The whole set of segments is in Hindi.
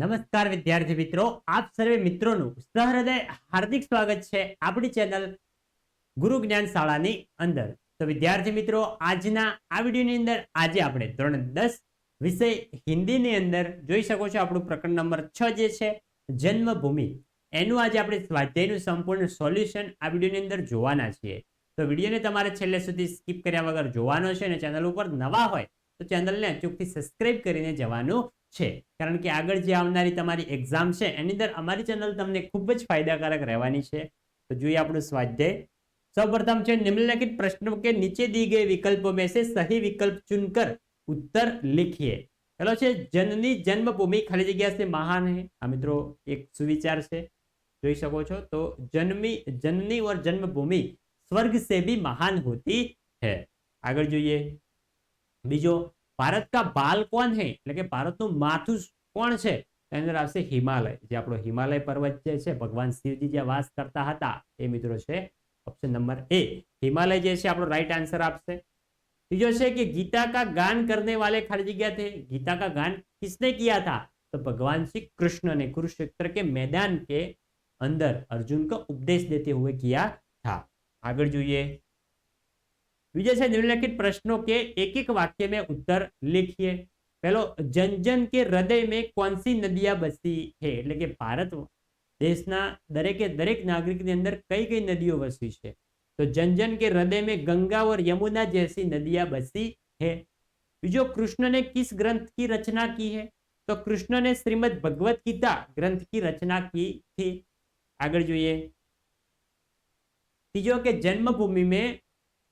નમસ્કાર વિદ્યાર્થી મિત્રો, આપ સર્વે મિત્રોનું સહૃદય હાર્દિક સ્વાગત છે આપણી ચેનલ ગુરુ જ્ઞાન શાળાની અંદર. તો વિદ્યાર્થી મિત્રો, આજના આ વિડીયોની અંદર આજે આપણે ધોરણ દસ વિષય હિન્દીની અંદર જોઈ શકો છો. આપણું પ્રકરણ નંબર છ જે છે, જન્મભૂમિ. એનું આજે આપણે સ્વાધ્યાયનું સંપૂર્ણ સોલ્યુશન આ વિડીયોની અંદર જોવાના છીએ. તો વિડીયોને તમારે છેલ્લે સુધી સ્કીપ કર્યા વગર જોવાનો છે અને ચેનલ ઉપર નવા હોય તો ચેનલને અચૂકથી સબસ્ક્રાઇબ કરીને જવાનું છે. કારણ કે આગળ જે આવનારી તમારી એક્ઝામ છે, એની અંદર અમારી ચેનલ તમને ખૂબ જ ફાયદાકારક રહેવાની છે. તો જોઈએ આપણું સ્વાધ્યાય. સૌપ્રથમ છે, નિમ્નલિખિત પ્રશ્નો કે નીચે દી ગઈ વિકલ્પો મેં સે સહી વિકલ્પ ચુનકર ઉત્તર લિખીએ. ચલો છે, જનની જન્મભૂમિ ખાલી જગ્યા છે મહાન હે. આ મિત્રો, એક સુવિચાર છે. જોઈ શકો છો? તો જન્મી, જનની ઓર જન્મભૂમિ સ્વર્ગ સે ભી મહાન હોતી હે. આગળ જોઈએ. બીજો ભારત કા બાલ કોણ હે એટલે કે ભારતનું માથું કોણ છે એની અંદર આવશે હિમાલય જે આપણો હિમાલય પર્વત જે છે ભગવાન શિવજી જ્યાં વાસ કરતા હતા એ મિત્રો છે ઓપ્શન નંબર એ હિમાલય જે છે આપણો રાઈટ આન્સર આપશે ત્રીજો છે कि गीता का गान करने वाले खाली जगह थे गीता का गान किसने किया था तो भगवान श्री कृष्ण ने कुरुक्षेत्र के मैदान के अंदर अर्जुन को उपदेश देते हुए किया था આગળ જોઈએ બીજો છે નિમ્નલિખિત પ્રશ્નો के एक एक वाक्य में उत्तर लिखिए પેલો જન જન કે હૃદય में कौन सी नदियां बसी है એટલે કે ભારત દેશના દરેકે દરેક નાગરિકની અંદર કઈ કઈ નદીઓ વસી છે तो जन जन के हृदय में गंगा और यमुना जैसी नदियां बसी है બીજો કૃષ્ણ ने किस ग्रंथ की रचना की है तो कृष्ण ने श्रीमद् भगवत गीता ग्रंथ की रचना की थी આગળ જોઈએ तीजो के जन्मभूमि में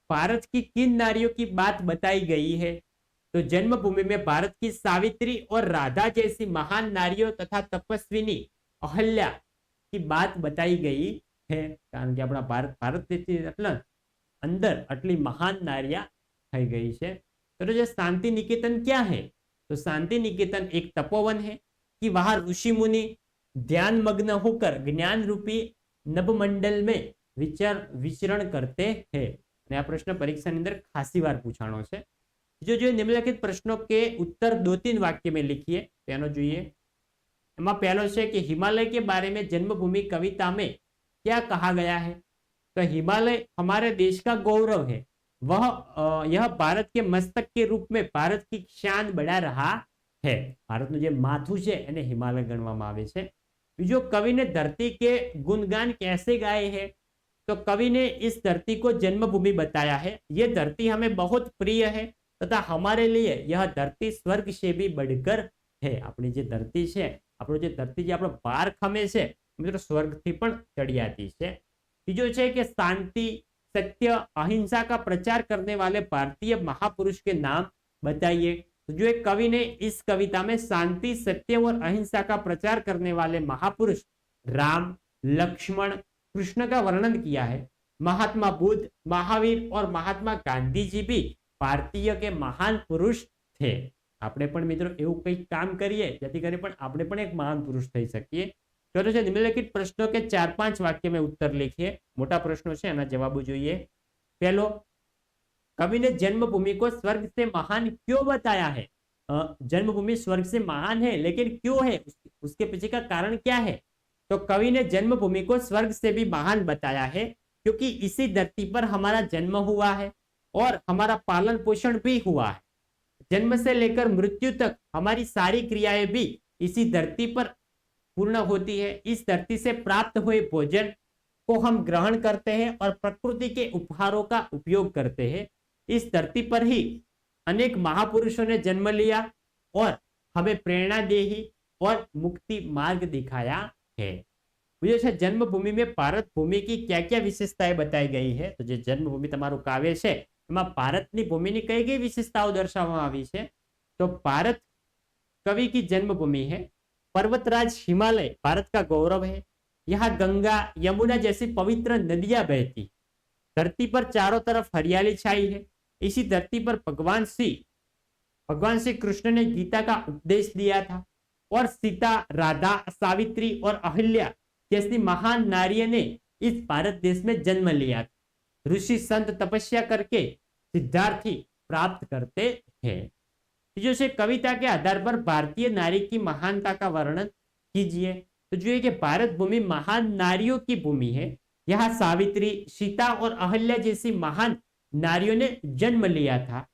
भारत की किन नारियों की बात बताई गई है तो जन्मभूमि में भारत की सावित्री और राधा जैसी महान नारियों तथा तपस्विनी अहल्या की बात बताई गई है કારણ કે આપણા ભારત ભારત દેશની એટલે અંદર આટલી મહાન નારિયા થઈ ગઈ છે तो जो शांति निकेतन क्या है तो शांति निकेतन एक तपोवन है कि वहां ऋषि मुनि ध्यान मग्न होकर ज्ञान रूपी नभमंडल में विचार विचरण करते हैं અને આ પ્રશ્ન પરીક્ષાની અંદર ખાસી વાર પૂછાણો છે જો જો નિમ્નલિખિત પ્રશ્નો કે उत्तर दो तीन वाक्य में लिखिए તેનો જોઈએ એમાં પહેલો છે કે हिमालय के बारे में जन्मभूमि कविता में क्या कहा गया है तो हिमालय हमारे देश का गौरव है वह अ, यह भारत के मस्तक के रूप में भारत की शान बढ़ा रहा है ભારતનું જે માથું છે એને હિમાલય ગણવામાં આવે છે બીજો કવિ ने धरती के गुणगान कैसे गाए हैं तो कवि ने इस धरती को जन्मभूमि बताया है ये धरती हमें बहुत प्रिय है तथा हमारे लिए यह धरती स्वर्ग से भी बढ़कर है આપણી જે ધરતી છે આપણો જે ધરતી જે આપણો ભાર ખમે છે મિત્રો સ્વર્ગથી પણ ચડિયાતી છે બીજો છે કે શાંતિ सत्य अहिंसा का प्रचार करने वाले भारतीय महापुरुष के नाम बताइए तो जो एक कवि ने इस कविता में शांति सत्य और अहिंसा का प्रचार करने वाले महापुरुष राम लक्ष्मण कृष्ण का वर्णन किया है महात्मा बुद्ध महावीर और महात्मा गांधी जी भी ભારતીય કે મહાન પુરુષ છે આપણે પણ મિત્રો એવું કંઈક કામ કરીએ જેથી કરી પણ આપણે પણ એક મહાન પુરુષ થઈ શકીએ चलो છે निम्नलिखित प्रश्नों के चार पांच वाक्य में उत्तर लिखिए मोटा प्रश्नों છે એના જવાબો જોઈએ पहलो कवि ने जन्मभूमि को स्वर्ग से महान क्यों बताया है अ, जन्मभूमि स्वर्ग से महान है लेकिन क्यों है उस, उसके पीछे का कारण क्या है तो कवि ने जन्मभूमि को स्वर्ग से भी महान बताया है, क्योंकि इसी धरती पर हमारा जन्म हुआ है और हमारा पालन पोषण भी हुआ है। जन्म से लेकर मृत्यु तक हमारी सारी क्रियाएँ भी इसी धरती पर पूर्ण होती है। इस धरती से प्राप्त हुए भोजन को हम ग्रहण करते हैं और प्रकृति के उपहारों का उपयोग करते हैं। इस धरती पर ही अनेक महापुरुषों ने जन्म लिया और हमें प्रेरणा दे और मुक्ति मार्ग दिखाया। है। બીજો છે જન્મભૂમિ મેં ભારત ભૂમિ કી ક્યાં ક્યાં વિશેષતાએ બતાવી ગઈ છે તો જે જન્મભૂમિ તમારું કાવ્ય છે એમાં ભારતની की કઈ કઈ વિશેષતાઓ દર્શાવવામાં આવી છે। तो भारत कवि की जन्मभूमि है, पर्वतराज हिमालय भारत का गौरव है, यहाँ गंगा यमुना जैसी पवित्र नदियाँ बहती धरती पर चारों तरफ़ हरियाली छाई है, इसी धरती पर भगवान श्री भगवान श्री कृष्ण ने गीता का उपदेश दिया था। और सीता, राधा, सावित्री और अहिल्या जैसी महान नारियों ने इस भारत देश में जन्म लिया। ऋषि संत तपस्या करके सिद्धार्थी प्राप्त करते हैं। तीजो से कविता के आधार पर भारतीय नारी की महानता का वर्णन कीजिए। तो जो है कि भारत भूमि महान नारियों की भूमि है, यहाँ सावित्री, सीता और अहल्या जैसी महान नारियों ने जन्म लिया था।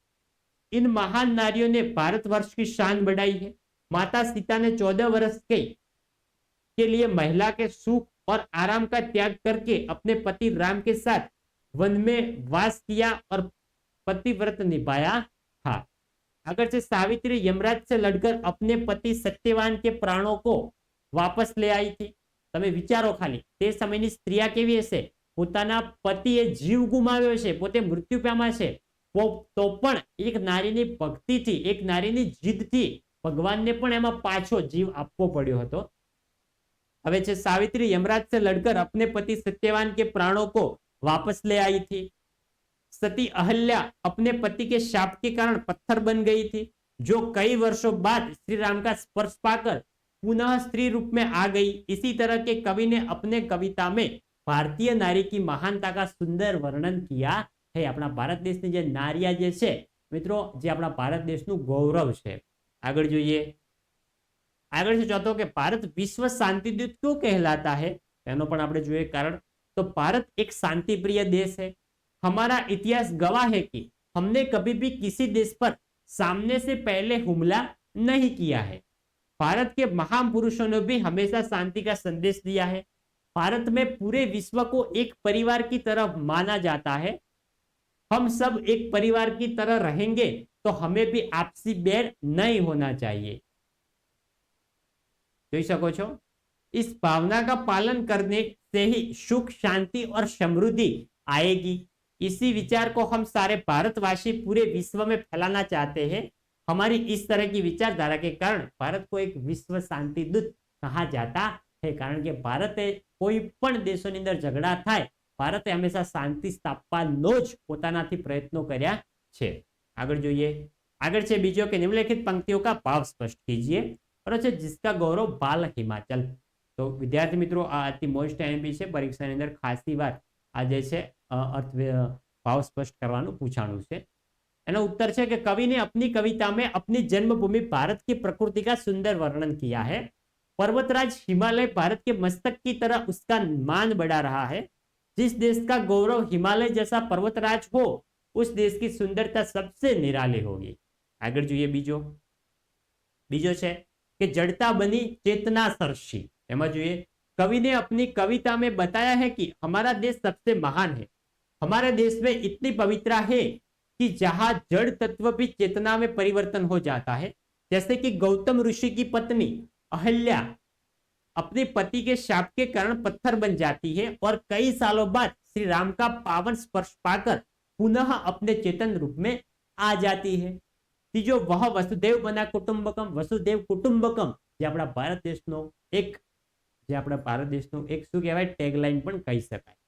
इन महान नारियों ने भारतवर्ष की शान बढ़ाई है। माता सीता ने चौदह वर्ष के के लिए महिला के सुख और आराम का त्याग करके अपने पति राम के साथ वन में वास किया और पतिव्रत निभाया था अगर से सावित्री यमराज से लड़कर अपने पति सत्यवान के प्राणों को वापस ले आई थी તમે વિચારો ખાલી તે સમયની સ્ત્રીયા કેવી હશે પોતાના પતિએ જીવ ગુમાવ્યો છે પોતે મૃત્યુ પામ્યા છે તો પણ એક નારીની ભક્તિથી એક નારીની જીદથી ભગવાનને પણ એમાં પાછો જીવ આપવો પડ્યો હતો હવે છે सावित्री यमराज से लड़कर अपने पति सत्यवान के प्राणों को वापस ले आई थी सती अहल्या अपने पति के शाप के कारण पत्थर बन गई थी जो कई वर्षों बाद श्री राम का स्पर्श पाकर पुनः स्त्री रूप में आ गई इसी तरह के कवि ने अपने कविता में भारतीय नारी की महानता का सुंदर वर्णन किया है अपना भारत देश ની જે નારિયા જે છે મિત્રો જે આપણા ભારત દેશનું ગૌરવ છે આગળ જોઈએ આગળ છે ચોથો કે ભારત વિશ્વ શાંતિદૂત क्यों कहलाता है એનો પણ આપણે જોઈએ કારણ तो भारत एक शांति प्रिय देश है हमारा इतिहास गवाह है कि हमने कभी भी किसी देश पर सामने से पहले हमला नहीं किया है भारत के महापुरुषों ने भी हमेशा शांति का संदेश दिया है भारत में पूरे विश्व को एक परिवार की तरह माना जाता है हम सब एक परिवार की तरह रहेंगे तो हमें भी आपसी बैर नहीं होना चाहिए જોઈ શકો છો इस भावना का पालन करने से ही सुख शांति और समृद्धि आएगी इसी विचार को हम सारे भारतवासी पूरे विश्व में फैलाना चाहते हैं हमारी इस तरह की विचारधारा के कारण भारत को एक विश्व शांति दूत कहा जाता है कारण કે ભારતે કોઈ પણ દેશોની અંદર ઝઘડા થાય ભારતે હંમેશા શાંતિ સ્થાપવાનો જ પોતાનાથી પ્રયત્નો કર્યા છે આગળ જોઈએ આગળ છે બીજો કે નિમ્નલિખિત પંક્તિઓ કા ભાવ સ્પષ્ટ कीजिए और છે जिसका गौरव बाल हिमाचल તો વિદ્યાર્થી મિત્રો આ અતિ મોસ્ટ એમપી છે પરીક્ષાની અંદર ખાસી વાર આ જે છે અર્થ ભાવ સ્પષ્ટ કરવાનું પૂછાણું છે एना उत्तर है कि कवि ने अपनी कविता में अपनी जन्मभूमि भारत की प्रकृति का सुंदर वर्णन किया है पर्वतराज हिमालय भारत के मस्तक की तरह उसका मान बढ़ा रहा है जिस देश का गौरव हिमालय जैसा पर्वतराज हो उस देश की सुंदरता सबसे निराली होगी। आगे जो ये बीजो बीजो है कि जड़ता बनी चेतना सरशी एम जो कवि ने अपनी कविता में बताया है कि हमारा देश सबसे महान है हमारे देश में इतनी पवित्रा है कि जहाँ जड़ तत्व भी चेतना में परिवर्तन हो जाता है जैसे कि गौतम ऋषि की पत्नी अहल्या अपने पति के शाप के कारण पत्थर बन जाती है और कई सालों बाद श्री राम का पावन स्पर्श पाकर पुनः अपने चेतन रूप में आ जाती है तीजो वह वसुदेव बना कुटुंबकम वसुदेव कुटुंबकम જે આપણા ભારત દેશનો એક જે આપણા ભારત દેશનો એક શું કહેવાય ટેગલાઇન પણ કહી શકાય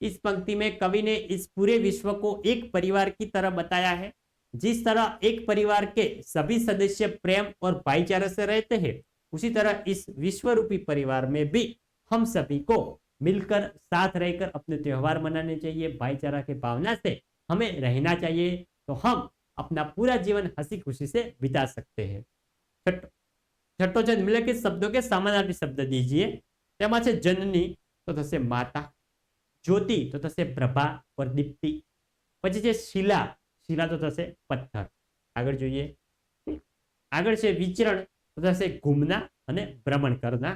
इस पंक्ति में कवि ने इस पूरे विश्व को एक परिवार की तरह बताया है जिस तरह एक परिवार के सभी सदस्य प्रेम और भाईचारे से रहते हैं उसी तरह इस विश्व रूपी परिवार में भी हम सभी को मिलकर साथ रहकर अपने त्योहार मनाने चाहिए भाईचारा की भावना से हमें रहना चाहिए तो हम अपना पूरा जीवन हंसी खुशी से बिता सकते हैं छठो छठ मिले के शब्दों के समानार्थी शब्द दीजिए जननी तो माता જ્યોતિ તો થશે પ્રભા પર દીપ્તિ પછી છે શિલા શિલા તો થશે પથ્થર આગળ જોઈએ આગળ છે વિચરણ તો થશે ઘૂમના અને ભ્રમણ કરના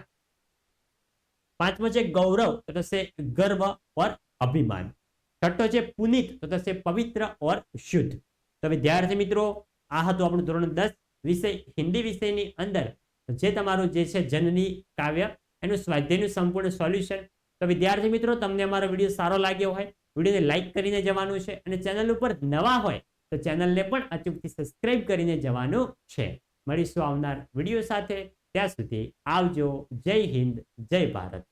પાંચમો છે ગૌરવ તો થશે ગર્વ ઓર અભિમાન છઠ્ઠો છે પુનિત તો થશે પવિત્ર ઓર શુદ્ધ. તો વિદ્યાર્થી મિત્રો, આ હતું આપણું ધોરણ દસ વિષય, હિન્દી વિષયની અંદર. જે તમારું જે છે જનની કાવ્ય, એનું સ્વાધ્યાયનું સંપૂર્ણ સોલ્યુશન. તો વિદ્યાર્થી મિત્રો, તમને અમારો વીડિયો સારો લાગ્યો હોય, વિડીયોને લાઇક કરીને જવાનું છે અને ચેનલ ઉપર નવા હોય, તો ચેનલને પણ અચૂકથી સબસ્ક્રાઇબ કરીને જવાનું છે. મળીશું આવનાર વીડિયો સાથે. ત્યાં સુધી આવજો. જય હિન્દ, જય ભારત.